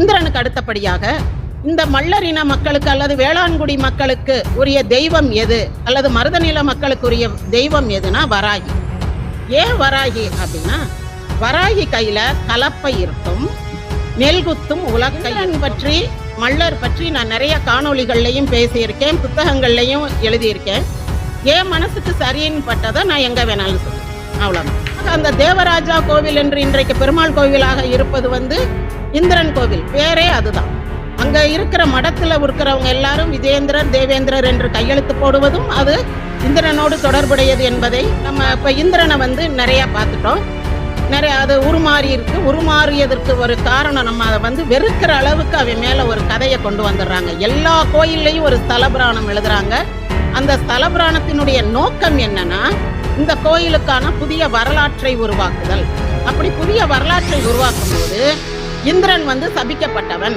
இந்திரனுக்கு அடுத்தபடியாக இந்த மல்லரின மக்களுக்கு அல்லது வேளாண்குடி மக்களுக்கு உரிய தெய்வம் எது? அல்லது மருதநில மக்களுக்கு உரிய தெய்வம் எதுனா வராகி. ஏன் வராகி அப்படின்னா வராகி கையில கலப்பை இருக்கும் நெல் குத்தும் உலக்கையன் பற்றி மல்லர் பற்றி நான் நிறைய காணொளிகள்லையும் பேசியிருக்கேன் புத்தகங்கள்லையும் எழுதியிருக்கேன். என் மனசுக்கு சரின்னு பட்டதை நான் எங்க வேணாலும் சொல்லுவேன் அவ்வளவுதான். அந்த தேவராஜா கோவில் என்று இன்றைக்கு பெருமாள் கோவிலாக இருப்பது வந்து இந்திரன் கோவில். பேரே அதுதான். அங்க இருக்கிற மடத்துல இருக்கிறவங்க எல்லாரும் விஜேந்திரர் தேவேந்திரர் என்று கையெழுத்து போடுவதும் அது இந்திரனோடு தொடர்புடையது என்பதை நம்ம இப்ப இந்திரனை வந்து நிறைய பார்த்துட்டோம். நிறைய அது உருமாறி இருக்கு. உருமாறியதற்கு ஒரு காரணம் நம்ம அதை வந்து வெறுக்கிற அளவுக்கு அவன் மேல ஒரு கதையை கொண்டு வந்துடுறாங்க. எல்லா கோயில்லையும் ஒரு ஸ்தலபுராணம் எழுதுறாங்க. அந்த ஸ்தலபுராணத்தினுடைய நோக்கம் என்னன்னா இந்த கோயிலுக்கான புதிய வரலாற்றை உருவாக்குதல். அப்படி புதிய வரலாற்றை உருவாக்கும் போது இந்திரன் வந்து சபிக்கப்பட்டவன்.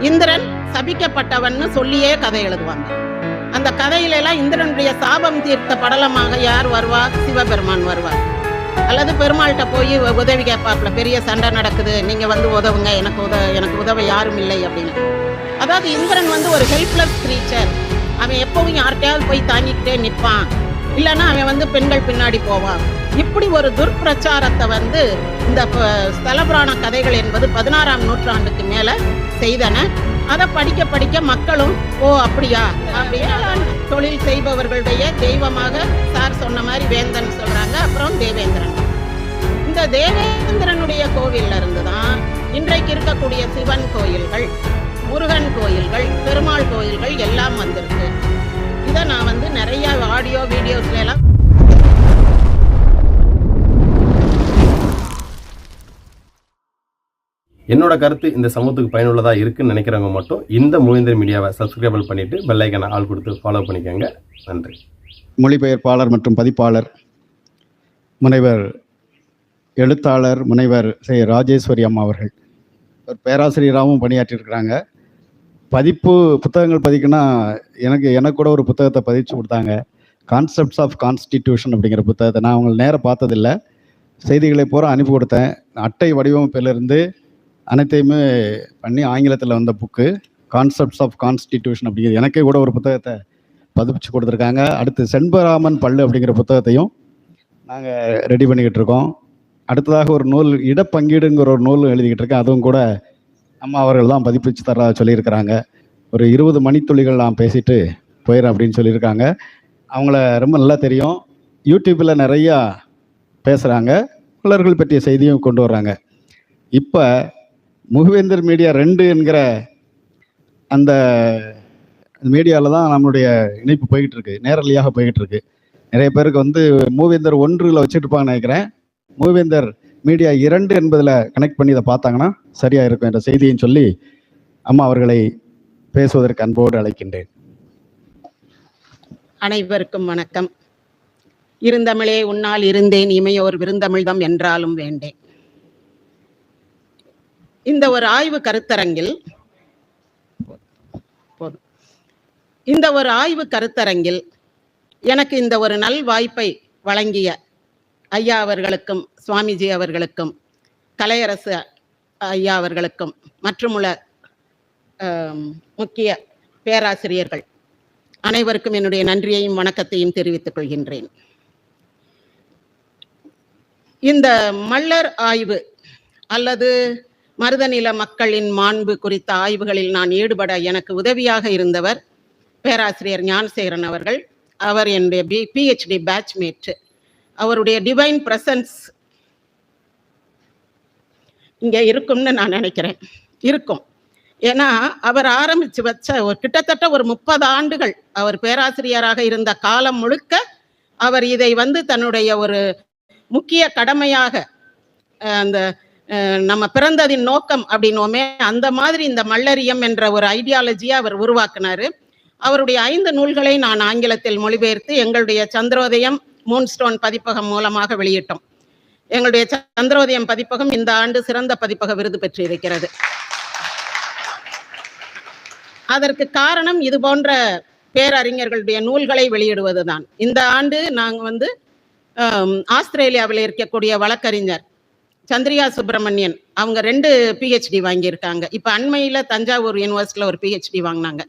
இந்திரன் சபிக்கப்பட்டவன்னு சொல்லியே கதை எழுதுவாங்க. அந்த கதையில எல்லாம் இந்திரனுடைய சாபம் தீர்த்த படலமாக யார் வருவா? சிவபெருமான் வருவார். அல்லது பெருமாள்கிட்ட போய் உதவி கேட்பாப்ல பெரிய சண்டை நடக்குது நீங்க வந்து உதவுங்க எனக்கு உத எனக்கு உதவ யாரும் இல்லை அப்படின்னு. அதாவது இந்திரன் வந்து ஒரு ஹெல்ப்லெஸ் கிரீச்சர் அவன் எப்பவும் யார்கிட்டயாவது போய் தாங்கிக்கிட்டே நிற்பான். இல்லைன்னா அவன் வந்து பெண்கள் பின்னாடி போவான். இப்படி ஒரு துர்ப்பிரச்சாரத்தை வந்து இந்த ஸ்தலபுராண கதைகள் என்பது பதினாறாம் நூற்றாண்டுக்கு மேல செய்தன. அதை படிக்க படிக்க மக்களும் ஓ அப்படியா? அப்படின்னு தொழில் செய்பவர்களுடைய தெய்வமாக சார் சொன்ன மாதிரி வேந்தன் சொல்றாங்க. அப்புறம் தேவேந்திரன். இந்த தேவேந்திரனுடைய கோவில்ல இருந்து தான் இன்றைக்கு இருக்கக்கூடிய சிவன் கோயில்கள் முருகன் கோயில்கள் பெருமாள் கோயில்கள் எல்லாம் வந்திருக்கு. இதை நான் வந்து நிறைய ஆடியோ வீடியோஸ்ல எல்லாம் என்னோட கருத்து இந்த சமூகத்துக்கு பயனுள்ளதா இருக்குன்னு நினைக்கிறவங்க மட்டும் இந்த மூவேந்தர் மீடியாவை சப்ஸ்கிரைபிள் பண்ணிட்டு பெல் ஐக்கனை ஆள் கொடுத்து ஃபாலோ பண்ணிக்கோங்க. நன்றி. மொழிபெயர்ப்பாளர் மற்றும் பதிப்பாளர் முனைவர் எழுத்தாளர் முனைவர் சே ராஜேஸ்வரி அம்மா அவர்கள். ஒரு பேராசிரியராகவும் பணியாற்றியிருக்கிறாங்க. பதிப்பு புத்தகங்கள் பதிக்குன்னா எனக்கு எனக்கு கூட ஒரு புத்தகத்தை பதிச்சு கொடுத்தாங்க. கான்செப்ட்ஸ் ஆஃப் கான்ஸ்டிடியூஷன் அப்படிங்கிற புத்தகத்தை. நான் அவங்களை நேராக பார்த்ததில்ல. செய்திகளை பூரா அனுப்பி கொடுத்தேன். அட்டை வடிவமைப்பிலிருந்து அனைத்தையுமே பண்ணி ஆங்கிலத்தில் வந்த புக்கு கான்செப்ட்ஸ் ஆஃப் கான்ஸ்டிடியூஷன் அப்படிங்கிறது எனக்கே கூட ஒரு புத்தகத்தை பதிப்பிச்சு கொடுத்துருக்காங்க. அடுத்து செண்பராமன் பல்லு அப்படிங்கிற புத்தகத்தையும் நாங்கள் ரெடி பண்ணிக்கிட்டு இருக்கோம். அடுத்ததாக ஒரு நூல் இடப்பங்கீடுங்கிற ஒரு நூல் எழுதிக்கிட்டு இருக்கேன். அதுவும் கூட அம்மா அவர்கள் தான் பதிப்பிச்சு தர சொல்லியிருக்கிறாங்க. ஒரு இருபது மணித்துளிகள் நான் பேசிட்டு போயிடுறேன் அப்படின்னு சொல்லியிருக்காங்க. அவங்கள ரொம்ப நல்லா தெரியும். யூடியூப்பில் நிறையா பேசுகிறாங்க மலர்கள் பற்றிய செய்தியும் கொண்டு வர்றாங்க. இப்போ முகவேந்தர் மீடியா ரெண்டு என்கிற அந்த மீடியாவில் தான் நம்மளுடைய இணைப்பு போய்கிட்டு இருக்கு. நேரலையாக போய்கிட்டு இருக்கு. நிறைய பேருக்கு வந்து மூவேந்தர் ஒன்றில் வச்சுட்டு இருப்பாங்கன்னு நினைக்கிறேன். மூவேந்தர் மீடியா இரண்டு என்பதில் கனெக்ட் பண்ணி இதை பார்த்தாங்கன்னா சரியாக இருக்கும் என்ற செய்தியும் சொல்லி அம்மா அவர்களை பேசுவதற்கு அன்போடு அழைக்கின்றேன். அனைவருக்கும் வணக்கம். இருந்தமிழே உன்னால் இருந்தேன் இமையோர் விருந்தமிழ்தம் என்றாலும் வேண்டேன். இந்த ஒரு ஆய்வு கருத்தரங்கில் போதும். இந்த ஒரு ஆய்வு கருத்தரங்கில் எனக்கு இந்த ஒரு நல் வாய்ப்பை வழங்கிய ஐயா அவர்களுக்கும் சுவாமிஜி அவர்களுக்கும் கலையரசு ஐயா அவர்களுக்கும் மற்றுமுள்ள முக்கிய பேராசிரியர்கள் அனைவருக்கும் என்னுடைய நன்றியையும் வணக்கத்தையும் தெரிவித்துக் கொள்கின்றேன். இந்த மல்லர் ஆய்வு அல்லது மருதநில மக்களின் மாண்பு குறித்த ஆய்வுகளில் நான் ஈடுபட எனக்கு உதவியாக இருந்தவர் பேராசிரியர் ஞானசேகரன் அவர்கள். அவர் என்னுடைய பி பிஹெச்டி பேட்ச்மேட்டு அவருடைய டிவைன் பிரசன்ஸ் இங்கே இருக்கும்னு நான் நினைக்கிறேன். இருக்கும். ஏன்னா அவர் ஆரம்பித்து வச்ச ஒரு கிட்டத்தட்ட ஒரு முப்பது ஆண்டுகள் அவர் பேராசிரியராக இருந்த காலம் முழுக்க அவர் இதை வந்து தன்னுடைய ஒரு முக்கிய கடமையாக அந்த நம்ம பிறந்ததின் நோக்கம் அப்படின்னோமே அந்த மாதிரி இந்த மல்லரியம் என்ற ஒரு ஐடியாலஜியை அவர் உருவாக்குனாரு. அவருடைய ஐந்து நூல்களை நான் ஆங்கிலத்தில் மொழிபெயர்த்து எங்களுடைய சந்திரோதயம் மூன்ஸ்டோன் பதிப்பகம் மூலமாக வெளியிட்டோம். எங்களுடைய சந்திரோதயம் பதிப்பகம் இந்த ஆண்டு சிறந்த பதிப்பக விருது பெற்றிருக்கிறது அதற்கு காரணம் இது போன்ற பேரறிஞர்களுடைய நூல்களை வெளியிடுவதுதான். இந்த ஆண்டு நாங்கள் வந்து ஆஸ்திரேலியாவில் இருக்கக்கூடிய வழக்கறிஞர் சந்திரிகா சுப்பிரமணியன் அவங்க ரெண்டு பிஹெச்டி வாங்கியிருக்காங்க. இப்போ அண்மையில் தஞ்சாவூர் யூனிவர்சிட்டியில் ஒரு பிஹெச்டி வாங்கினாங்க.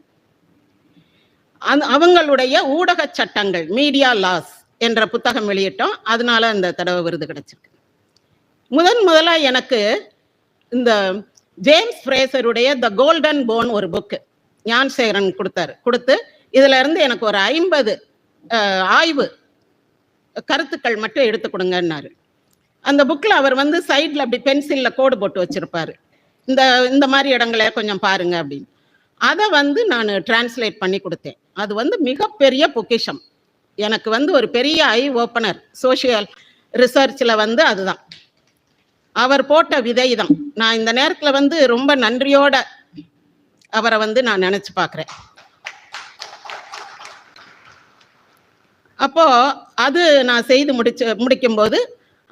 அந்த அவங்களுடைய ஊடக சட்டங்கள் மீடியா லாஸ் என்ற புத்தகம் வெளியிட்டோம். அதனால அந்த தடவை விருது கிடைச்சிருக்கு. முதன் முதலா எனக்கு இந்த ஜேம்ஸ் ஃப்ரேசருடைய த கோல்டன் போன் ஒரு புக்கு ஞான்சேகரன் கொடுத்தாரு. கொடுத்து இதுல இருந்து எனக்கு ஒரு ஐம்பது ஆய்வு கருத்துக்கள் மட்டும் எடுத்து கொடுங்கன்னாரு. அந்த புக்கில் அவர் வந்து சைடில் அப்படி பென்சிலில் கோடு போட்டு வச்சிருப்பாரு. இந்த இந்த மாதிரி இடங்களை கொஞ்சம் பாருங்க அப்படின்னு. அதை வந்து நான் டிரான்ஸ்லேட் பண்ணி கொடுத்தேன். அது வந்து மிகப்பெரிய பொக்கிஷம். எனக்கு வந்து ஒரு பெரிய ஐ ஓப்பனர் சோஷியல் ரிசர்ச்சில் வந்து அதுதான். அவர் போட்ட விதை தான் நான் இந்த நேரத்தில் வந்து ரொம்ப நன்றியோட அவரை வந்து நான் நினச்சி பார்க்குறேன். அப்போ அது நான் செய்து முடிச்சு முடிக்கும்போது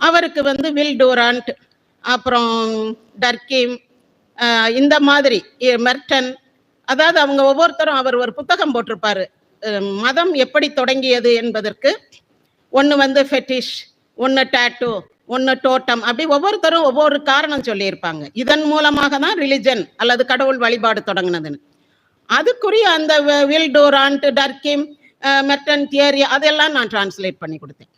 அவருக்கு வந்து வில் டூரான்ட் அப்புறம் டர்கிம் இந்த மாதிரி மெர்டன் அதாவது அவங்க ஒவ்வொருத்தரும் அவர் ஒரு புத்தகம் போட்டிருப்பாரு. மதம் எப்படி தொடங்கியது என்பதற்கு ஒன்று வந்து ஃபெட்டிஷ் ஒன்று டேட்டூ ஒன்று டோட்டம் அப்படி ஒவ்வொருத்தரும் ஒவ்வொரு காரணம் சொல்லியிருப்பாங்க. இதன் மூலமாக தான் ரிலிஜன் அல்லது கடவுள் வழிபாடு தொடங்கினதுன்னு. அதுக்குரிய அந்த வி- டர்கிம் மெட்டன் மெர்டன் தியரி அதெல்லாம் நான் டிரான்ஸ்லேட் பண்ணி கொடுத்தேன்.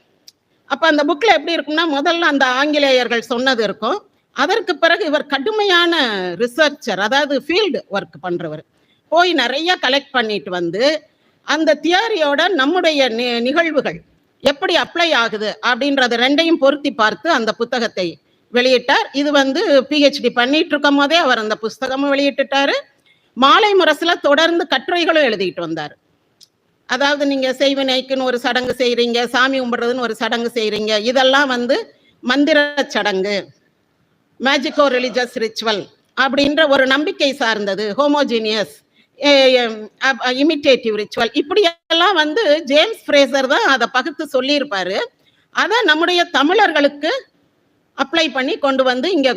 அப்போ அந்த புக்கில் எப்படி இருக்கும்னா முதல்ல அந்த ஆங்கிலேயர்கள் சொன்னது இருக்கும். அதற்கு பிறகு இவர் கடுமையான ரிசர்ச்சர் அதாவது ஃபீல்டு ஒர்க் பண்ணுறவர் போய் நிறைய கலெக்ட் பண்ணிட்டு வந்து அந்த தியரியோட நம்முடைய நி- நிகழ்வுகள் எப்படி அப்ளை ஆகுது அப்படின்றத ரெண்டையும் பொருத்தி பார்த்து அந்த புத்தகத்தை வெளியிட்டார். இது வந்து பிஹெச்டி பண்ணிட்டு இருக்கும் போதே அவர் அந்த புஸ்தகமும் வெளியிட்டுட்டாரு. மாலை முரசுல தொடர்ந்து கட்டுரைகளும் எழுதிட்டு வந்தார். அதாவது நீங்க செய்வினைக்குன்னு ஒரு சடங்கு செய்கிறீங்க சாமி கும்பிடுறதுன்னு ஒரு சடங்கு செய்கிறீங்க இதெல்லாம் வந்து மந்திர சடங்கு மேஜிக்கோ ரிலிஜியஸ் ரிச்சுவல் அப்படின்ற ஒரு நம்பிக்கை சார்ந்தது ஹோமோஜீனியஸ் இமிட்டேட்டிவ் ரிச்சுவல் இப்படியெல்லாம் வந்து ஜேம்ஸ் ஃப்ரேசர் தான் அதை பகுத்து சொல்லியிருப்பாரு. அதை நம்முடைய தமிழர்களுக்கு அப்ளை பண்ணி கொண்டு வந்து இங்க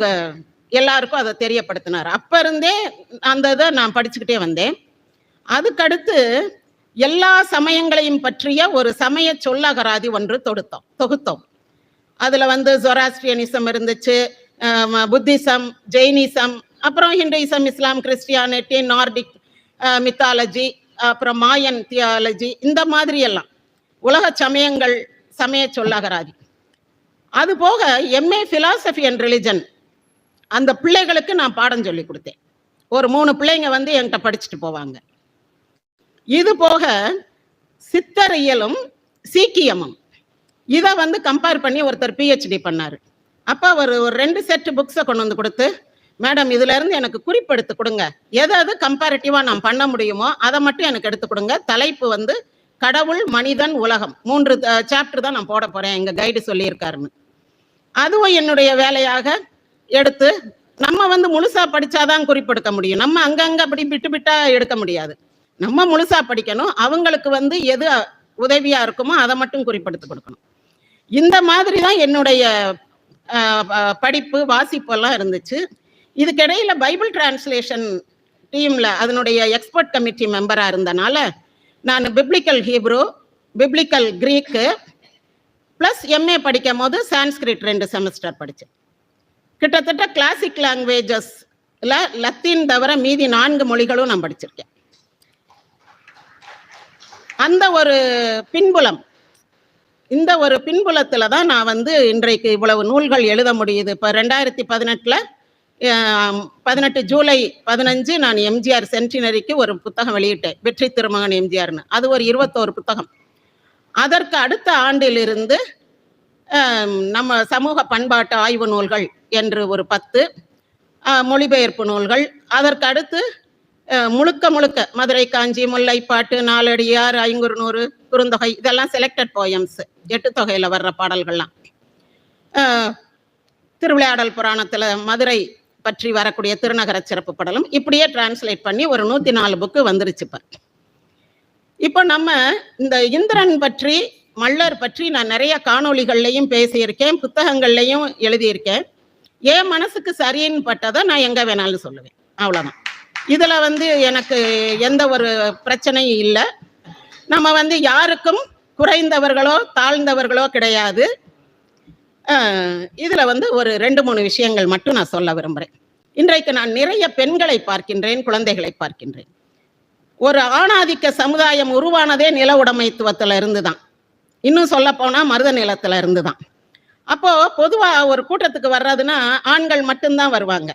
எல்லாருக்கும் அதை தெரியப்படுத்தினார். அப்ப இருந்தே அந்த இதை நான் படிச்சுக்கிட்டே வந்தேன். அதுக்கடுத்து எல்லா சமயங்களையும் பற்றிய ஒரு சமய சொல்லகராதி ஒன்று தொடுத்தோம் தொகுத்தோம். அதுல வந்து ஜொராஸ்ட்ரியனிசம் இருந்துச்சு புத்திசம் ஜெயினிசம் அப்புறம் Hinduism Islam Christianity Nordic mythology அப்புறம் மாயன் தியாலஜி இந்த மாதிரி எல்லாம் உலக சமயங்கள் சமய சொல்லகராதி. அது போக எம்ஏ ஃபிலாசபி அண்ட் ரிலிஜன் அந்த பிள்ளைகளுக்கு நான் பாடம் சொல்லி கொடுத்தேன். ஒரு மூணு பிள்ளைங்க வந்து என்கிட்ட படிச்சுட்டு போவாங்க. இது போக சித்தரியலும் சீக்கியமும். இதை வந்து கம்பேர் பண்ணி ஒருத்தர் பிஹெச்டி பண்ணாரு. அப்போ அவர் ஒரு ரெண்டு செட்டு புக்ஸை கொண்டு வந்து கொடுத்து மேடம் இதுல இருந்து எனக்கு குறிப்பெடுத்து கொடுங்க. எது எது கம்பேரிட்டிவா நான் பண்ண முடியுமோ அதை மட்டும் எனக்கு எடுத்து கொடுங்க. தலைப்பு வந்து கடவுள் மனிதன் உலகம். மூன்று சாப்டர் தான் நான் போட போறேன். எங்க கைடு சொல்லியிருக்காருன்னு. அதுவும் என்னுடைய வேலையாக எடுத்து நம்ம வந்து முழுசா படிச்சாதான் குறிப்பெடுக்க முடியும். நம்ம அங்கங்க அப்படி விட்டு விட்டா எடுக்க முடியாது. நம்ம முழுசா படிக்கணும். அவங்களுக்கு வந்து எது உதவியா இருக்குமோ அதை மட்டும் குறிப்பெடுத்து கொடுக்கணும். இந்த மாதிரி தான் என்னுடைய படிப்பு வாசிப்பு எல்லாம் இருந்துச்சு. இதுக்கிடையில பைபிள் டிரான்ஸ்லேஷன் டீம்ல அதனுடைய எக்ஸ்பர்ட் கமிட்டி மெம்பராக இருந்தனால நான் Biblical Hebrew Biblical Greek plus MA படிக்கும் போது சான்ஸ்கிரிட் ரெண்டு செமஸ்டர் படித்தேன் கிட்டத்தட்ட கிளாசிக் லாங்குவேஜஸில் லத்தீன் தவிர மீதி நான்கு மொழிகளும் நான் படிச்சிருக்கேன். அந்த ஒரு பின்புலம் இந்த ஒரு பின்புலத்தில் தான் நான் வந்து இன்றைக்கு இவ்வளவு நூல்கள் எழுத முடியுது. இப்போ ரெண்டாயிரத்தி பதினெட்டில் பதினெட்டு ஜூலை பதினஞ்சு நான் எம்ஜிஆர் சென்டினரிக்கு ஒரு புத்தகம் வெளியிட்டேன். வெற்றி திருமகன் எம்ஜிஆர்னு. அது ஒரு இருபத்தோரு புத்தகம். அதற்கு அடுத்த ஆண்டிலிருந்து நம்ம சமூக பண்பாட்டு ஆய்வு நூல்கள் என்று ஒரு பத்து மொழிபெயர்ப்பு நூல்கள். அதற்கு அடுத்து முழுக்க முழுக்க மதுரை காஞ்சி முல்லைப்பாட்டு நாலடியார் ஐங்குறுநூறு குறுந்தொகை இதெல்லாம் செலக்டட் போயம்ஸ் எட்டு தொகையில் வர்ற பாடல்கள்லாம். திருவிளையாடல் புராணத்தில் மதுரை பற்றி வரக்கூடிய திருநகர சிறப்பு படலும் இப்படியே டிரான்ஸ்லேட் பண்ணி ஒரு நூற்றி நாலு புக்கு வந்துருச்சு இப்போ. இப்போ நம்ம இந்த இந்திரன் பற்றி மல்லர் பற்றி நான் நிறைய காணொளிகள்லையும் பேசியிருக்கேன் புத்தகங்கள்லையும் எழுதியிருக்கேன். என் மனசுக்கு சரின்னு பட்டதை நான் எங்க வேணாலும் சொல்லுவேன். அவ்வளோதான் இதுல வந்து எனக்கு எந்த ஒரு பிரச்சனையும் இல்லை. நம்ம வந்து யாருக்கும் குறைந்தவர்களோ தாழ்ந்தவர்களோ கிடையாது. இதில் வந்து ஒரு ரெண்டு மூணு விஷயங்கள் மட்டும் நான் சொல்ல விரும்புகிறேன் இன்றைக்கு நான் நிறைய பெண்களை பார்க்கின்றேன் குழந்தைகளை பார்க்கின்றேன். ஒரு ஆணாதிக்க சமுதாயம் உருவானதே நில உடைமைத்துவத்துல இருந்து தான் இன்னும் சொல்ல போனா மருத நிலத்துல இருந்து தான் அப்போ பொதுவா ஒரு கூட்டத்துக்கு வர்றதுன்னா ஆண்கள் மட்டும்தான் வருவாங்க.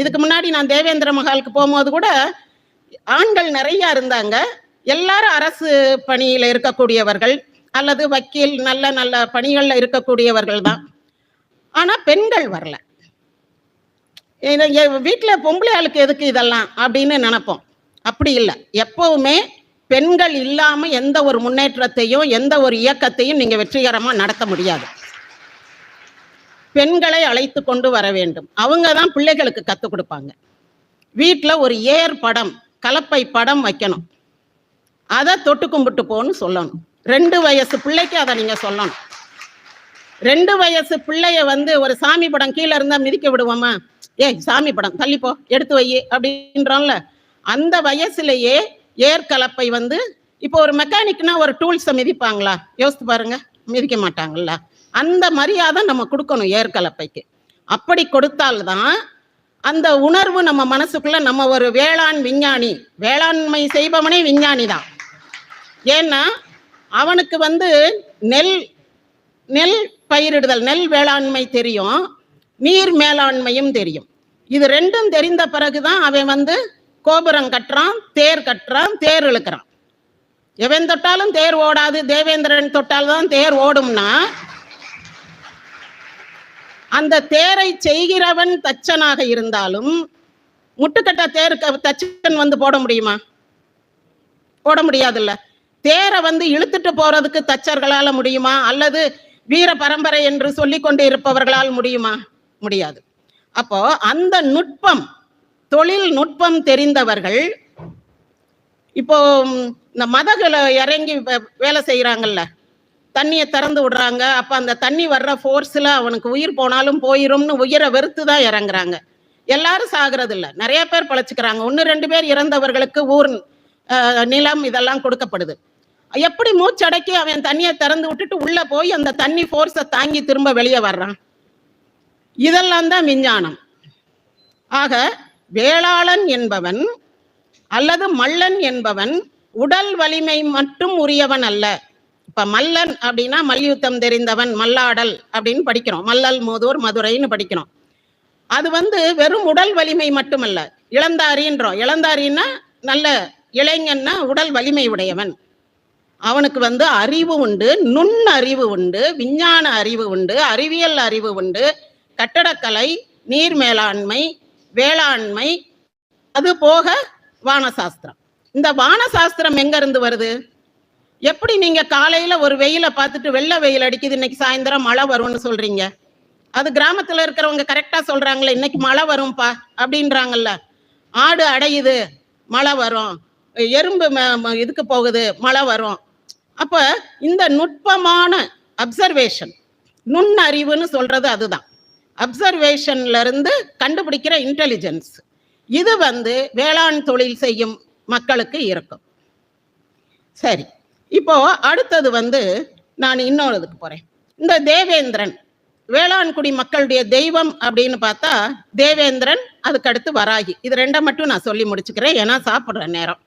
இதுக்கு முன்னாடி நான் தேவேந்திர மகாலுக்கு போகும்போது கூட ஆண்கள் நிறைய இருந்தாங்க. எல்லாரும் அரசு பணியில இருக்கக்கூடியவர்கள் அல்லது வக்கீல் நல்ல நல்ல பணிகள்ல இருக்கக்கூடியவர்கள் தான் ஆனா பெண்கள் வரல. வீட்டில் பொம்பளை ஆளுக்கு எதுக்கு இதெல்லாம் அப்படின்னு நினைப்போம். அப்படி இல்லை. எப்பவுமே பெண்கள் இல்லாம எந்த ஒரு முன்னேற்றத்தையும் எந்த ஒரு இயக்கத்தையும் நீங்க வெற்றிகரமா நடத்த முடியாது. பெண்களை அழைத்து கொண்டு வர வேண்டும். அவங்க தான் பிள்ளைகளுக்கு கற்றுக் கொடுப்பாங்க. வீட்டில் ஒரு ஏர் படம் கலப்பை படம் வைக்கணும். அதை தொட்டு கும்பிட்டு போன்னு சொல்லணும். ரெண்டு வயசு பிள்ளைக்கு அதை நீங்கள் சொல்லணும். ரெண்டு வயசு பிள்ளைய வந்து ஒரு சாமி படம் கீழே இருந்தால் மிதிக்க விடுவோமா? ஏய் சாமி படம் தள்ளிப்போ எடுத்து வை அப்படின்றோம்ல. அந்த வயசுலயே ஏர் கலப்பை வந்து இப்போ ஒரு மெக்கானிக்னா ஒரு டூல்ஸை மிதிப்பாங்களா? யோசித்து பாருங்க மிதிக்க மாட்டாங்கல்ல. அந்த மரியாதை நம்ம கொடுக்கணும் ஏர் கலப்பைக்கு அப்படி கொடுத்தால்தான் அந்த உணர்வு நம்ம மனசுக்குள்ள நம்ம ஒரு வேளாண் விஞ்ஞானி வேளாண்மை செய்பவனே விஞ்ஞானி தான் ஏன்னா அவனுக்கு வந்து நெல் நெல் பயிரிடுதல் நெல் வேளாண்மை தெரியும் நீர் மேலாண்மையும் தெரியும். இது ரெண்டும் தெரிந்த பிறகுதான் அவன் வந்து கோபுரம் கட்டுறான் தேர் கட்டுறான் தேர் இழுக்கிறான். எவன் தொட்டாலும் தேர் ஓடாது தேவேந்திரன் தொட்டால்தான் தேர் ஓடும்னா அந்த தேரை செய்கிறவன் தச்சனாக இருந்தாலும் முட்டுக்கட்ட தேருக்கு தச்சன் வந்து போட முடியுமா? போட முடியாதுல்ல. தேரை வந்து இழுத்துட்டு போறதுக்கு தச்சர்களால முடியுமா? அல்லது வீர பரம்பரை என்று சொல்லிக் கொண்டு இருப்பவர்களால் முடியுமா? முடியாது. அப்போ அந்த நுட்பம் தொழில் நுட்பம் தெரிந்தவர்கள் இப்போ இந்த மதகளை இறங்கி வே- வேலை செய்யறாங்கல்ல தண்ணியை திறந்து விடுறாங்க அப்ப அந்த தண்ணி வர்ற ஃபோர்ஸ்ல அவனுக்கு உயிர் போனாலும் போயிரும்னு உயிரை வெறுத்து தான் இறங்குறாங்க. எல்லாரும் சாகிறது இல்லை நிறைய பேர் பழச்சிக்கிறாங்க. ஒன்று ரெண்டு பேர் இறந்தவர்களுக்கு ஊர் நிலம் இதெல்லாம் கொடுக்கப்படுது. எப்படி மூச்சடக்கி அவன் தண்ணியை திறந்து விட்டுட்டு உள்ள போய் அந்த தண்ணி ஃபோர்ஸை தாங்கி திரும்ப வெளியே வர்றான்? இதெல்லாம் தான் விஞ்ஞானம். ஆக வேளாளன் என்பவன் அல்லது மல்லன் என்பவன் உடல் வலிமை மட்டும் உரியவன் அல்ல. இப்ப மல்லன் அப்படின்னா மல்யுத்தம் தெரிந்தவன் மல்லாடல் அப்படின்னு படிக்கிறோம். மல்லல் மோதூர் மதுரைன்னு படிக்கிறோம். அது வந்து வெறும் உடல் வலிமை மட்டுமல்ல. இளந்தாரின்றோம். இளந்தாரின்னா நல்ல இளைஞன்னா உடல் வலிமை உடையவன். அவனுக்கு வந்து அறிவு உண்டு நுண் அறிவு உண்டு விஞ்ஞான அறிவு உண்டு அறிவியல் அறிவு உண்டு கட்டடக்கலை நீர் மேலாண்மை வேளாண்மை அது போக வானசாஸ்திரம். இந்த வானசாஸ்திரம் எங்க இருந்து வருது? எப்படி நீங்க காலையில ஒரு வெயில பார்த்துட்டு வெள்ள வெயில் அடிக்குது இன்னைக்கு சாயந்தரம் மழை வரும்னு சொல்றீங்க? அது கிராமத்துல இருக்கிறவங்க கரெக்டா சொல்றாங்களே இன்னைக்கு மழை வரும்பா அப்படின்றாங்கல்ல. ஆடு அடையுது மழை வரும். எறும்பு ம- இதுக்கு போகுது மழை வரும். அப்ப இந்த நுட்பமான அப்சர்வேஷன் நுண்ணறிவுன்னு சொல்றது அதுதான். அப்சர்வேஷன்ல இருந்து கண்டுபிடிக்கிற இன்டெலிஜென்ஸ் இது வந்து வேளாண் தொழில் செய்யும் மக்களுக்கு இருக்கும். சரி இப்போ அடுத்தது வந்து நான் இன்னொரு இதுக்கு போறேன். இந்த தேவேந்திரன் வேளாண்குடி மக்களுடைய தெய்வம் அப்படின்னு பார்த்தா தேவேந்திரன் அதுக்கடுத்து வராகி. இது ரெண்டை மட்டும் நான் சொல்லி முடிச்சுக்கிறேன் ஏன்னா சாப்பிட்ற நேரம்.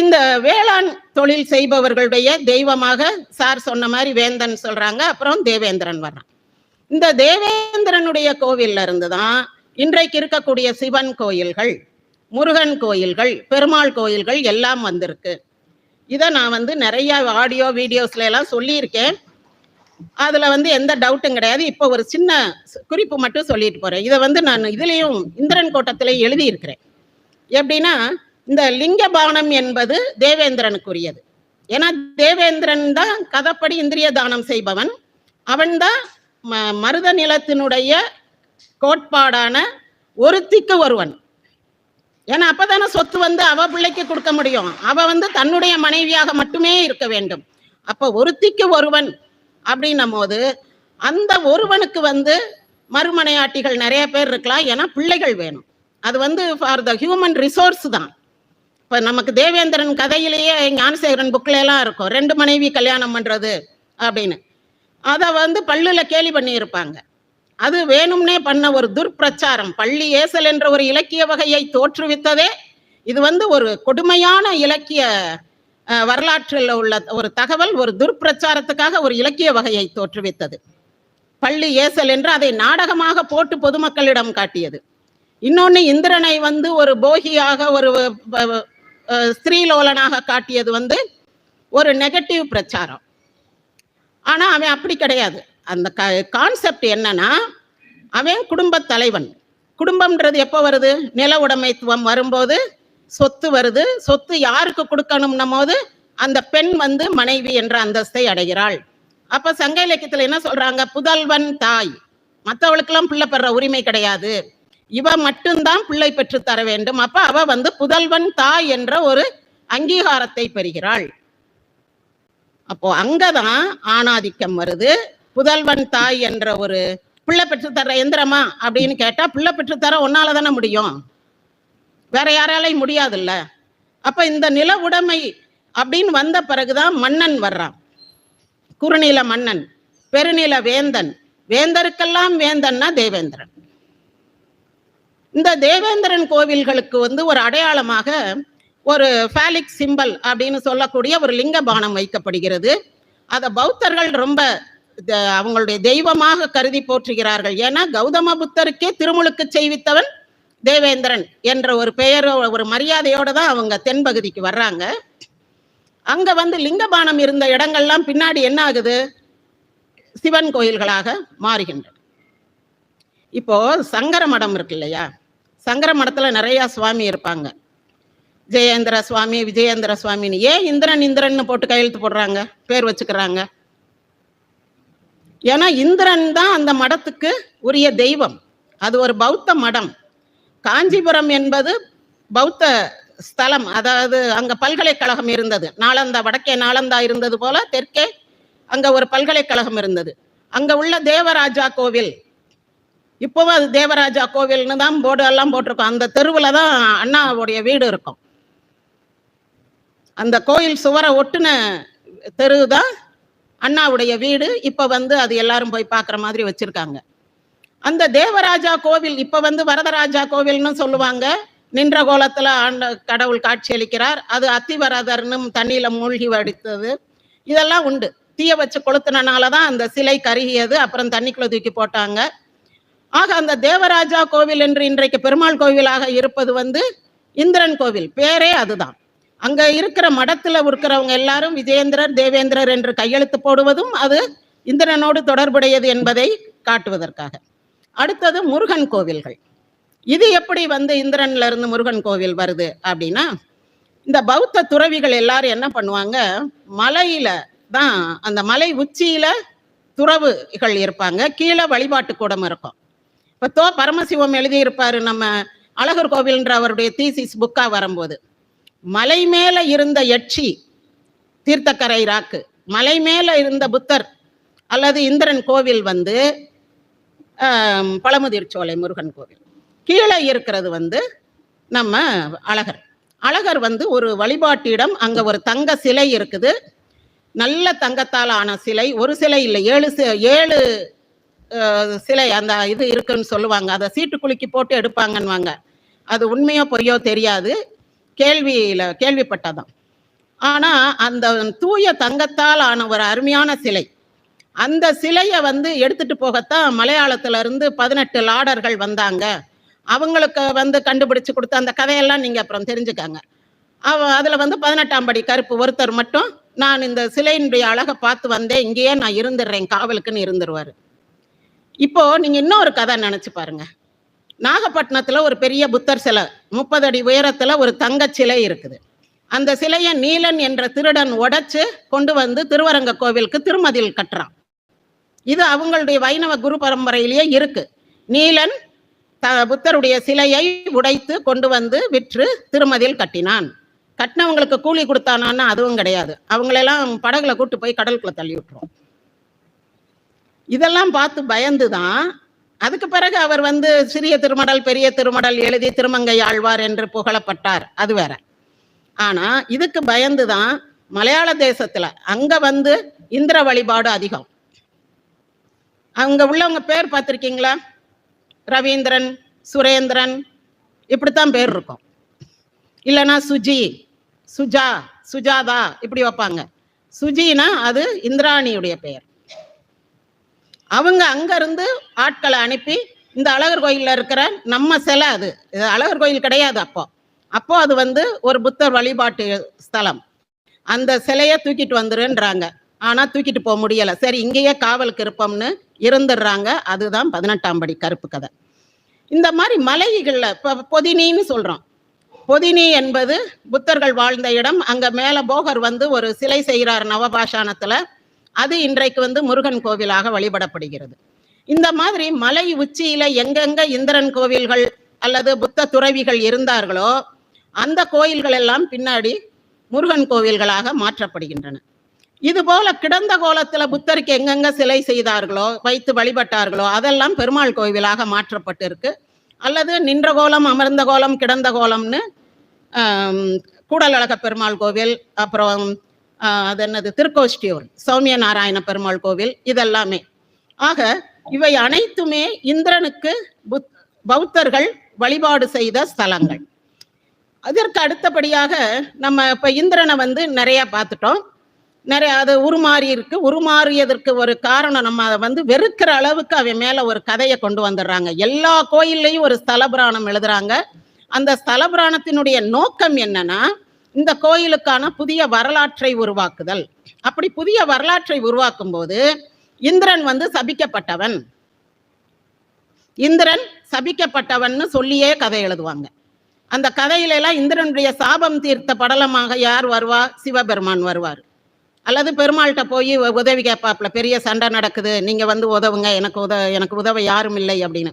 இந்த வேளாண் தொழில் செய்பவர்களுடைய தெய்வமாக சார் சொன்ன மாதிரி வேந்தன் சொல்றாங்க. அப்புறம் தேவேந்திரன் வர்றான். இந்த தேவேந்திரனுடைய கோவில்ல இருந்து தான் இன்றைக்கு இருக்கக்கூடிய சிவன் கோயில்கள் முருகன் கோயில்கள் பெருமாள் கோயில்கள் எல்லாம் வந்திருக்கு. இதை நான் வந்து நிறைய ஆடியோ வீடியோஸ்ல எல்லாம் சொல்லியிருக்கேன். அதுல வந்து எந்த டவுட்டும் கிடையாது. இப்போ ஒரு சின்ன குறிப்பு மட்டும் சொல்லிட்டு போறேன். இதை வந்து நான் இதுலயும் இந்திரன் கோட்டத்திலையும் எழுதியிருக்கிறேன். எப்படின்னா இந்த லிங்கபானம் என்பது தேவேந்திரனுக்குரியது. ஏன்னா தேவேந்திரன் தான் கதப்படி இந்திரிய தானம் செய்பவன். அவன்தான் ம மருத நிலத்தினுடைய கோட்பாடான ஒருத்திக்கு ஒருவன். ஏன்னா அப்பதானே சொத்து வந்து அவ பிள்ளைக்கு கொடுக்க முடியும். அவ வந்து தன்னுடைய மனைவியாக மட்டுமே இருக்க வேண்டும். அப்ப ஒருத்திக்கு ஒருவன் அப்படின்னும் போது அந்த ஒருவனுக்கு வந்து மறுமனையாட்டிகள் நிறைய பேர் இருக்கலாம். ஏன்னா பிள்ளைகள் வேணும். அது வந்து ஃபார் த ஹியூமன் ரிசோர்ஸ் தான். இப்ப நமக்கு தேவேந்திரன் கதையிலேயே ஞானசேகரன் புக்ல எல்லாம் இருக்கும். ரெண்டு மனைவி கல்யாணம் பண்றது அப்படின்னு. அதை வந்து பல்லுல கேலி பண்ணியிருப்பாங்க. அது வேணும்னே பண்ண ஒரு துர்ப்பிரச்சாரம். பள்ளி ஏசல் என்ற ஒரு இலக்கிய வகையை தோற்றுவித்ததே. இது வந்து ஒரு கொடுமையான இலக்கிய வரலாற்றில் உள்ள ஒரு தகவல் ஒரு துர்ப்பிரச்சாரத்துக்காக ஒரு இலக்கிய வகையை தோற்றுவித்தது. பள்ளி ஏசல் என்று அதை நாடகமாக போட்டு பொதுமக்களிடம் காட்டியது. இன்னொன்று இந்திரனை வந்து ஒரு போகியாக ஒரு ஸ்திரீலோலனாக காட்டியது வந்து ஒரு நெகட்டிவ் பிரச்சாரம். ஆனால் அவன் அப்படி கிடையாது. அந்த க கான்செப்ட் என்னன்னா அவன் குடும்பத் தலைவன். குடும்பம்ன்றது எப்போ வருது? நில உடைமைத்துவம் வரும்போது சொத்து வருது. சொத்து யாருக்கு கொடுக்கணும்னும் போது அந்த பெண் வந்து மனைவி என்ற அந்தஸ்தை அடைகிறாள். அப்ப சங்க இலக்கியத்துல என்ன சொல்றாங்க? புதல்வன் தாய். மற்றவளுக்கெல்லாம் பிள்ளை பெற உரிமை கிடையாது. இவ மட்டும்தான் பிள்ளை பெற்று தர வேண்டும். அப்ப அவ வந்து புதல்வன் தாய் என்ற ஒரு அங்கீகாரத்தை பெறுகிறாள். அப்போ அங்கதான் ஆணாதிக்கம் வருது. புதல்வன் தாய் என்ற ஒரு பிள்ளை பெற்று தர எந்திரமா அப்படின்னு கேட்டா பிள்ளை பெற்று தர ஒன்னால தானே முடியும். வேற யாராலையும் முடியாதுல்ல. அப்ப இந்த நில உடைமை அப்படின்னு வந்த பிறகுதான் மன்னன் வர்றான். குறுநில மன்னன் பெருநில வேந்தன். வேந்தருக்கெல்லாம் வேந்தன்னா தேவேந்திரன். இந்த தேவேந்திரன் கோவில்களுக்கு வந்து ஒரு அடையாளமாக ஒரு ஃபேலிக் சிம்பல் அப்படின்னு சொல்லக்கூடிய ஒரு லிங்க பானம் வைக்கப்படுகிறது. அதை பௌத்தர்கள் ரொம்ப த- அவங்களுடைய தெய்வமாக கருதி போற்றுகிறார்கள். ஏன்னா கௌதம புத்தருக்கே திருமுழுக்கு செய்வித்தவன் தேவேந்திரன் என்ற ஒரு பெயர் ஒரு மரியாதையோட தான் அவங்க தென்பகுதிக்கு வர்றாங்க. அங்க வந்து லிங்கபானம் இருந்த இடங்கள்லாம் பின்னாடி என்ன ஆகுது? சிவன் கோயில்களாக மாறுகின்றன. இப்போ சங்கர மடம் இருக்கு இல்லையா? சங்கர மடத்துல நிறைய சுவாமி இருப்பாங்க. ஜெயேந்திர சுவாமி விஜயேந்திர சுவாமின்னு. ஏன் இந்திரன் இந்திரன் போட்டு கையெழுத்து போடுறாங்க? பேர் வச்சுக்கிறாங்க. ஏன்னா இந்திரன் தான் அந்த மடத்துக்கு உரிய தெய்வம். அது ஒரு பௌத்த மடம். காஞ்சிபுரம் என்பது பௌத்த ஸ்தலம். அதாவது அங்க பல்கலைக்கழகம் இருந்தது. நாளந்தா வடக்கே நாளந்தா இருந்தது போல தெற்கே அங்க ஒரு பல்கலைக்கழகம் இருந்தது. அங்க உள்ள தேவராஜா கோவில். இப்போவும் அது தேவராஜா கோவில்னு தான் போர்டு எல்லாம் போட்டிருக்கோம். அந்த தெருவில் தான் அண்ணாவுடைய வீடு இருக்கும். அந்த கோயில் சுவரை ஒட்டுன தெரு தான் அண்ணாவுடைய வீடு. இப்போ வந்து அது எல்லாரும் போய் பார்க்குற மாதிரி வச்சுருக்காங்க. அந்த தேவராஜா கோவில் இப்போ வந்து வரதராஜா கோவில்னு சொல்லுவாங்க. நின்ற கோலத்தில் ஆண்ட கடவுள் காட்சியளிக்கிறார் அது அத்திவரதர்னும் தண்ணியில் மூழ்கி வடித்தது. இதெல்லாம் உண்டு. தீய வச்சு கொளுத்துனனால தான் அந்த சிலை கருகியது. அப்புறம் தண்ணிக்குள்ளே தூக்கி போட்டாங்க. ஆக அந்த தேவராஜா கோவில் என்று இன்றைக்கு பெருமாள் கோவிலாக இருப்பது வந்து இந்திரன் கோவில். பேரே அதுதான். அங்க இருக்கிற மடத்துல இருக்கிறவங்க எல்லாரும் விஜயேந்திரர் தேவேந்திரர் என்று கையெழுத்து போடுவதும் அது இந்திரனோடு தொடர்புடையது என்பதை காட்டுவதற்காக. அடுத்தது முருகன் கோவில்கள். இது எப்படி வந்து இந்திரன்ல இருந்து முருகன் கோவில் வருது அப்படின்னா இந்த பௌத்த துறவிகள் எல்லாரும் என்ன பண்ணுவாங்க மலையில தான் அந்த மலை உச்சியில துறவுகள் இருப்பாங்க கீழே வழிபாட்டு கூடம் இருக்கும். இப்போ தோ பரமசிவம் எழுதியிருப்பாரு நம்ம அழகர் கோவில்ன்ற அவருடைய தீசிஸ் புக்காக வரும்போது. மலை மேல இருந்த யட்சி தீர்த்தக்கரை ராக்கு மலை மேல இருந்த புத்தர் அல்லது இந்திரன் கோவில் வந்து பழமுதிர்ச்சோலை பழமுதிர் சோலை முருகன் கோவில். கீழே இருக்கிறது வந்து நம்ம அழகர். அழகர் வந்து ஒரு வழிபாட்டிடம் அங்க ஒரு தங்க சிலை இருக்குது. நல்ல தங்கத்தால் ஆன சிலை ஒரு சிலை இல்லை ஏழு ஏழு சிலை அந்த இது இருக்குன்னு சொல்லுவாங்க. அதை சீட்டு குலுக்கி போட்டு எடுப்பாங்கன்னுவாங்க. அது உண்மையோ பொய்யோ தெரியாது. கேள்வியில கேள்விப்பட்டதான் ஆனா அந்த தூய தங்கத்தால் ஆன ஒரு அருமையான சிலை. அந்த சிலையை வந்து எடுத்துட்டு போகத்தான் மலையாளத்துல இருந்து பதினெட்டு லாடர்கள் வந்தாங்க. அவங்களுக்கு வந்து கண்டுபிடிச்சு கொடுத்த அந்த கதையெல்லாம் நீங்க அப்புறம் தெரிஞ்சுக்காங்க. அவ அதுல வந்து பதினெட்டாம் படி கருப்பு ஒருத்தர் மட்டும் நான் இந்த சிலையினுடைய அழகை பார்த்து வந்தேன். இங்கேயே நான் இருந்துடுறேன். காவலுக்குன்னு இருந்துருவாரு. இப்போ நீங்க இன்னொரு கதை நினைச்சு பாருங்க. நாகப்பட்டினத்துல ஒரு பெரிய புத்தர் சிலை முப்பது அடி உயரத்துல ஒரு தங்க சிலை இருக்குது. அந்த சிலையை நீலன் என்ற திருடன் உடைச்சு கொண்டு வந்து திருவரங்க கோவிலுக்கு திருமதில் கட்டுறான். இது அவங்களுடைய வைணவ குரு பரம்பரையிலேயே இருக்கு. நீலன் த புத்தருடைய சிலையை உடைத்து கொண்டு வந்து விற்று திருமதில் கட்டினான். கட்டினவங்களுக்கு கூலி கொடுத்தானான்னா அதுவும் கிடையாது. அவங்களெல்லாம் படகுல கூட்டு போய் கடலுக்குள்ள தள்ளி விட்டுரும். இதெல்லாம் பார்த்து பயந்து தான் அதுக்கு பிறகு அவர் வந்து சிறிய திருமடல் பெரிய திருமடல் எழுதி திருமங்கை ஆழ்வார் என்று புகழப்பட்டார். அது வேற. ஆனா இதுக்கு பயந்து தான் மலையாள தேசத்துல அங்க வந்து இந்திர வழிபாடு அதிகம். அங்க உள்ளவங்க பேர் பார்த்துருக்கீங்களா? ரவீந்திரன் சுரேந்திரன் இப்படித்தான் பேர் இருக்கும். இல்லைன்னா சுஜி சுஜா சுஜாதா இப்படி வைப்பாங்க. சுஜினா அது இந்திராணியுடைய பெயர். அவங்க அங்கேருந்து ஆட்களை அனுப்பி இந்த அழகர் கோயிலில் இருக்கிற நம்ம சிலை அது. இது அழகர் கோயில் கிடையாது அப்போ. அப்போ அது வந்து ஒரு புத்தர் வழிபாட்டு ஸ்தலம். அந்த சிலையை தூக்கிட்டு வந்துருன்றாங்க. ஆனால் தூக்கிட்டு போக முடியலை. சரி இங்கேயே காவலுக்கு இருப்போம்னு இருந்துடுறாங்க. அதுதான் பதினெட்டாம் படி கருப்பு கதை. இந்த மாதிரி மலைகளில் இப்போ பொதினின்னு சொல்கிறோம் பொதினி என்பது புத்தர்கள் வாழ்ந்த இடம். அங்கே மேலே போகர் வந்து ஒரு சிலை செய்கிறார் நவபாஷானத்தில் அது இன்றைக்கு வந்து முருகன் கோவிலாக வழிபடப்படுகிறது. இந்த மாதிரி மலை உச்சியில எங்கெங்க இந்திரன் கோவில்கள் அல்லது புத்த துறவிகள் இருந்தார்களோ அந்த கோயில்கள் எல்லாம் பின்னாடி முருகன் கோவில்களாக மாற்றப்படுகின்றன. இது போல கிடந்த கோலத்துல புத்தருக்கு எங்கெங்க சிலை செய்தார்களோ வைத்து வழிபட்டார்களோ அதெல்லாம் பெருமாள் கோவிலாக மாற்றப்பட்டிருக்கு. அல்லது நின்ற கோலம் அமர்ந்த கோலம் கிடந்த கோலம்னு கூடலழக பெருமாள் கோவில் அப்புறம் அது என்னது? திருக்கோஷ்டியூர் சௌமிய நாராயண பெருமாள் கோவில் இதெல்லாமே. ஆக இவை அனைத்துமே இந்திரனுக்கு புத் பௌத்தர்கள் வழிபாடு செய்த ஸ்தலங்கள். அதற்கு அடுத்தபடியாக நம்ம இப்ப இந்திரனை வந்து நிறைய பார்த்துட்டோம். நிறைய அது உருமாறி இருக்கு. உருமாறியதற்கு ஒரு காரணம் நம்ம அதை வந்து வெறுக்கிற அளவுக்கு அவன் மேல ஒரு கதையை கொண்டு வந்துடுறாங்க. எல்லா கோயில்லையும் ஒரு ஸ்தல புராணம் எழுதுறாங்க. அந்த ஸ்தல புராணத்தினுடைய நோக்கம் என்னன்னா இந்த கோயிலுக்கான புதிய வரலாற்றை உருவாக்குதல். அப்படி புதிய வரலாற்றை உருவாக்கும் போது இந்திரன் வந்து சபிக்கப்பட்டவன். இந்திரன் சபிக்கப்பட்டவன்னு சொல்லியே கதை எழுதுவாங்க. அந்த கதையில எல்லாம் இந்திரனுடைய சாபம் தீர்த்த படலமாக யார் வருவா? சிவபெருமான் வருவார். அல்லது பெருமாள்கிட்ட போய் உதவி கேட்பாப்ல பெரிய சண்டை நடக்குது நீங்க வந்து உதவுங்க எனக்கு உத எனக்கு உதவ யாரும் இல்லை அப்படின்னு.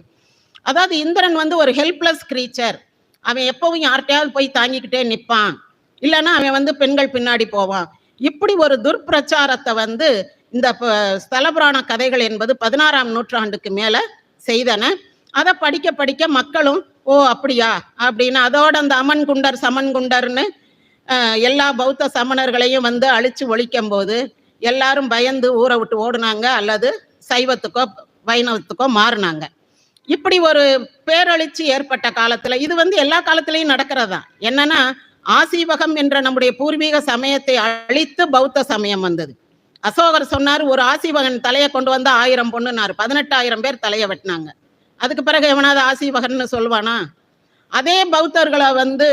அதாவது இந்திரன் வந்து ஒரு ஹெல்ப்லெஸ் கிரீச்சர் அவன் எப்பவும் யார்கிட்டயாவது போய் தாங்கிக்கிட்டே நிற்பான் இல்லைன்னா அவன் வந்து பெண்கள் பின்னாடி போவான். இப்படி ஒரு துர்ப்பிரச்சாரத்தை வந்து இந்த ப- ஸ்தலபுராண கதைகள் என்பது பதினாறாம் நூற்றாண்டுக்கு மேல செய்தன. அதை படிக்க படிக்க மக்களும் ஓ அப்படியா? அப்படின்னு அதோட அந்த அமன் குண்டர் சமன் குண்டர்னு எல்லா பௌத்த சமணர்களையும் வந்து அழிச்சு ஒழிக்கும் போது எல்லாரும் பயந்து ஊரை விட்டு ஓடுனாங்க அல்லது சைவத்துக்கோ வைணவத்துக்கோ மாறினாங்க. இப்படி ஒரு பேரழிச்சு ஏற்பட்ட காலத்துல இது வந்து எல்லா காலத்திலையும் நடக்கிறதா என்னன்னா ஆசீவகம் என்ற நம்முடைய பூர்வீக சமயத்தை அழித்து பௌத்த சமயம் வந்தது. அசோகர் சொன்னார் ஒரு ஆசீவகன் தலையை கொண்டு வந்தா ஆயிரம் பொண்ணுனாரு. பதினெட்டாயிரம் பேர் தலையை வெட்டினாங்க. அதுக்கு பிறகு எவனாவது ஆசீவகன்னு சொல்வானா? அதே பௌத்தர்களை வந்து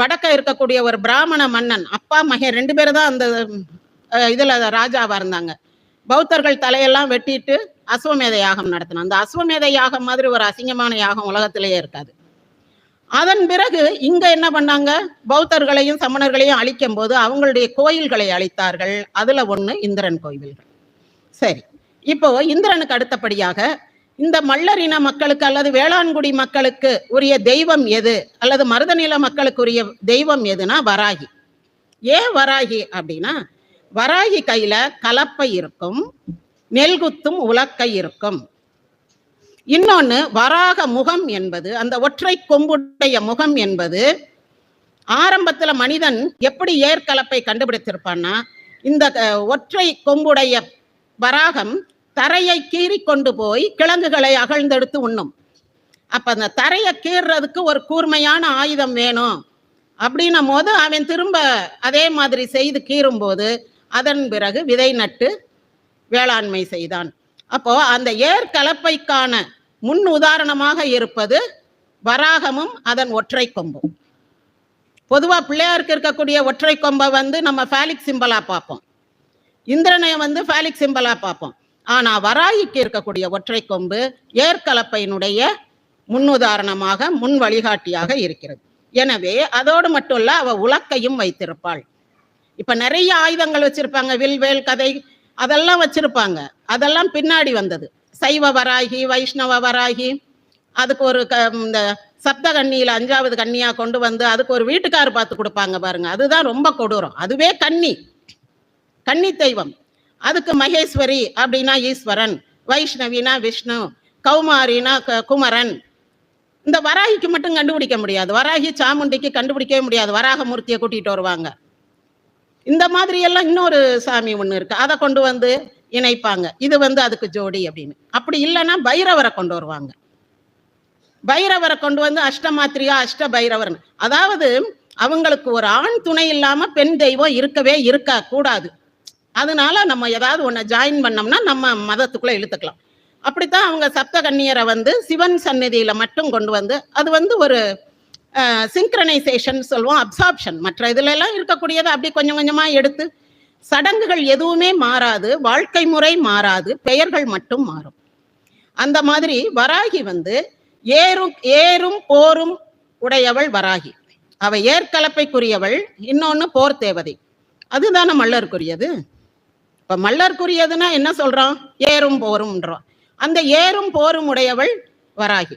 வடக்க இருக்கக்கூடிய ஒரு பிராமண மன்னன் அப்பா மகன் ரெண்டு பேரும் தான் அந்த இதில் ராஜாவாக இருந்தாங்க. பௌத்தர்கள் தலையெல்லாம் வெட்டிட்டு அஸ்வமேத யாகம் நடத்தினான் அந்த அஸ்வமேத யாகம் மாதிரி ஒரு அசிங்கமான யாகம் உலகத்திலேயே இருக்காது. அதன் பிறகு இங்க என்ன பண்ணாங்க? பௌத்தர்களையும் சமணர்களையும் அழிக்கும் போது அவங்களுடைய கோயில்களை அழித்தார்கள். அதுல ஒண்ணு இந்திரன் கோயில்கள். சரி. இப்போ இந்திரனுக்கு அடுத்தபடியாக இந்த மல்லரின மக்களுக்கு அல்லது வேளாண்குடி மக்களுக்கு உரிய தெய்வம் எது? அல்லது மருதநில மக்களுக்கு உரிய தெய்வம் எதுனா வராகி. ஏன் வராகி அப்படின்னா வராகி கையில கலப்பை இருக்கும் நெல்குத்தும் உலக்கை இருக்கும். இன்னொன்னு வராக முகம் என்பது அந்த ஒற்றை கொம்புடைய முகம் என்பது ஆரம்பத்துல மனிதன் எப்படி ஏற்கலப்பை கண்டுபிடித்திருப்பான்னா இந்த ஒற்றை கொம்புடைய வராகம் தரையை கீறி கொண்டு போய் கிழங்குகளை அகழ்ந்தெடுத்து உண்ணும். அப்ப அந்த தரையை கீறுறதுக்கு ஒரு கூர்மையான ஆயுதம் வேணும். அப்படின்னும் போது அவன் திரும்ப அதே மாதிரி செய்து கீறும்போது அதன் பிறகு விதை நட்டு வேளாண்மை செய்தான். அப்போ அந்த ஏர் கலப்பைக்கான முன் உதாரணமாக இருப்பது வராகமும் அதன் ஒற்றை கொம்பும். பொதுவாக பிள்ளையாருக்கு இருக்கக்கூடிய ஒற்றை கொம்பை வந்து நம்ம ஃபேலிக் சிம்பிளாக பார்ப்போம். இந்திரனை வந்து ஃபேலிக் சிம்பிளாக பார்ப்போம். ஆனால் வராயிக்கு இருக்கக்கூடிய ஒற்றை கொம்பு ஏற்கலப்பையினுடைய முன்னுதாரணமாக முன் வழிகாட்டியாக இருக்கிறது. எனவே அதோடு மட்டும் இல்ல அவ உலக்கையும் வைத்திருப்பாள். இப்ப நிறைய ஆயுதங்கள் வச்சிருப்பாங்க வில்வேல் கதை அதெல்லாம் வச்சிருப்பாங்க. அதெல்லாம் பின்னாடி வந்தது. சைவ வராகி வைஷ்ணவ வராகி அதுக்கு ஒரு க இந்த சப்த கன்னியில அஞ்சாவது கன்னியா கொண்டு வந்து அதுக்கு ஒரு வீட்டுக்கார் பார்த்து கொடுப்பாங்க பாருங்க. அதுதான் ரொம்ப கொடூரம். அதுவே கன்னி. கன்னி தெய்வம். அதுக்கு மகேஸ்வரி அப்படின்னா ஈஸ்வரன் வைஷ்ணவினா விஷ்ணு கௌமாரினா க- குமரன். இந்த வராகிக்கு மட்டும் கண்டுபிடிக்க முடியாது. வராகி சாமுண்டிக்கு கண்டுபிடிக்கவே முடியாது. வராக மூர்த்தியை கூட்டிகிட்டு வருவாங்க. இந்த மாதிரி எல்லாம் இன்னொரு சாமி ஒண்ணு இருக்கு. அதை கொண்டு வந்து இணைப்பாங்க. இது வந்து அதுக்கு ஜோடி அப்படின்னு. அப்படி இல்லைன்னா பைரவரை கொண்டு வருவாங்க. பைரவரை கொண்டு வந்து அஷ்டமாத்திரியா அஷ்ட பைரவர்னு அதாவது அவங்களுக்கு ஒரு ஆண் துணை இல்லாம பெண் தெய்வம் இருக்கவே இருக்க கூடாது. அதனால நம்ம ஏதாவது ஒன்று ஜாயின் பண்ணோம்னா நம்ம மதத்துக்குள்ள இழுத்துக்கலாம். அப்படித்தான் அவங்க சப்த கன்னியரை வந்து சிவன் சந்நிதியில மட்டும் கொண்டு வந்து அது வந்து ஒரு சிங்க்ரனைசேஷன் சொல்லுவோம் அப்சார்ப்ஷன் மற்ற இதுலெல்லாம் இருக்கக்கூடியதை அப்படி கொஞ்சம் கொஞ்சமாக எடுத்து சடங்குகள் எதுவுமே மாறாது வாழ்க்கை முறை மாறாது பெயர்கள் மட்டும் மாறும். அந்த மாதிரி வராகி வந்து ஏறும் ஏறும் போரும் உடையவள் வராகி. அவ ஏற்கலப்பைக்குரியவள் இன்னொன்று போர் தேவதை. அதுதானே மல்லருக்குரியது? இப்போ மல்லருக்குரியதுன்னா என்ன சொல்கிறோம் ஏறும் போரும்ன்றோம். அந்த ஏறும் போரும் உடையவள் வராகி.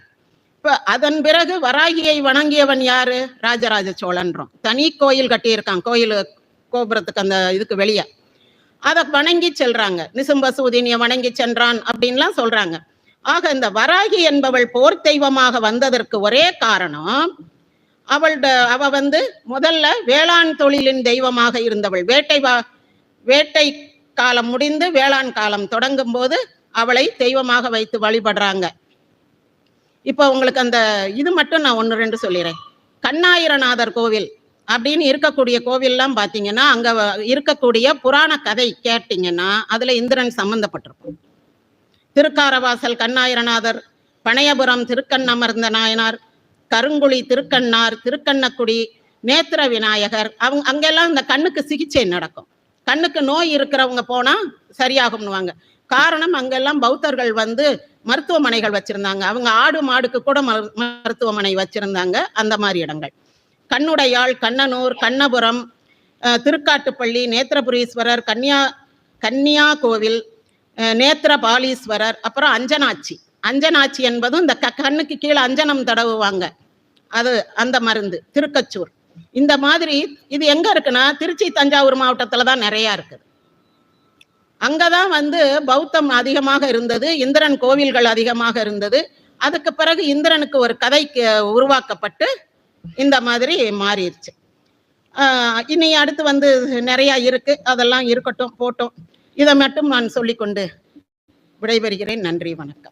இப்ப அதன் பிறகு வராகியை வணங்கியவன் யாரு? ராஜராஜ சோழன்றோம். தனி கோயில் கட்டியிருக்கான். கோயில் கோபுரத்துக்கு அந்த இதுக்கு வெளியே. அதை வணங்கி செல்றாங்க. நிசும்ப சூதினிய வணங்கி சென்றான் அப்படின்லாம் சொல்றாங்க. ஆக இந்த வராகி என்பவள் போர் தெய்வமாக வந்ததற்கு ஒரே காரணம் அவள்கிட்ட அவ வந்து முதல்ல வேளாண் தொழிலின் தெய்வமாக இருந்தவள். வேட்டை வா வேட்டை காலம் முடிந்து வேளாண் காலம் தொடங்கும் போது அவளை தெய்வமாக வைத்து வழிபடுறாங்க. இப்போ உங்களுக்கு அந்த இது மட்டும் நான் ஒன்று ரெண்டு சொல்லிடுறேன் கண்ணாயிரநாதர் கோவில் அப்படின்னு இருக்கக்கூடிய கோவில்லாம் பார்த்தீங்கன்னா அங்கே இருக்கக்கூடிய புராண கதை கேட்டிங்கன்னா அதில் இந்திரன் சம்மந்தப்பட்டிருக்கும் திருக்காரவாசல் கண்ணாயிரநாதர் பனையபுரம் திருக்கண்ணமர்ந்த நாயனார் கருங்குழி திருக்கண்ணார் திருக்கண்ணக்குடி நேத்திர விநாயகர் அவங்க அங்கெல்லாம் இந்த கண்ணுக்கு சிகிச்சை நடக்கும். கண்ணுக்கு நோய் இருக்கிறவங்க போனால் சரியாகும்னுவாங்க. காரணம் அங்கெல்லாம் பௌத்தர்கள் வந்து மருத்துவமனைகள் வச்சிருந்தாங்க. அவங்க ஆடு மாடுக்கு கூட மருத்துவமனை வச்சிருந்தாங்க. அந்த மாதிரி இடங்கள். கண்ணுடையாள் கண்ணனூர் கண்ணபுரம் திருக்காட்டுப்பள்ளி நேத்திரபுரீஸ்வரர் கன்னியா கன்னியா கோவில் நேத்திரபாலீஸ்வரர் அப்புறம் அஞ்சனாச்சி. அஞ்சனாச்சி என்பதும் இந்த க- கண்ணுக்கு கீழே அஞ்சனம் தடவுவாங்க. அது அந்த மருந்து திருக்கச்சூர். இந்த மாதிரி இது எங்க இருக்குன்னா திருச்சி தஞ்சாவூர் மாவட்டத்துல தான் நிறைய இருக்குது. அங்கதான் வந்து பௌத்தம் அதிகமாக இருந்தது இந்திரன் கோவில்கள் அதிகமாக இருந்தது. அதுக்கு பிறகு இந்திரனுக்கு ஒரு கதை உருவாக்கப்பட்டு இந்த மாதிரி மாறிடுச்சு. இனி அடுத்து வந்து நிறைய இருக்கு. அதெல்லாம் இருக்கட்டும் போட்டோம். இதை மட்டும் நான் சொல்லிக்கொண்டு விடைபெறுகிறேன். நன்றி வணக்கம்.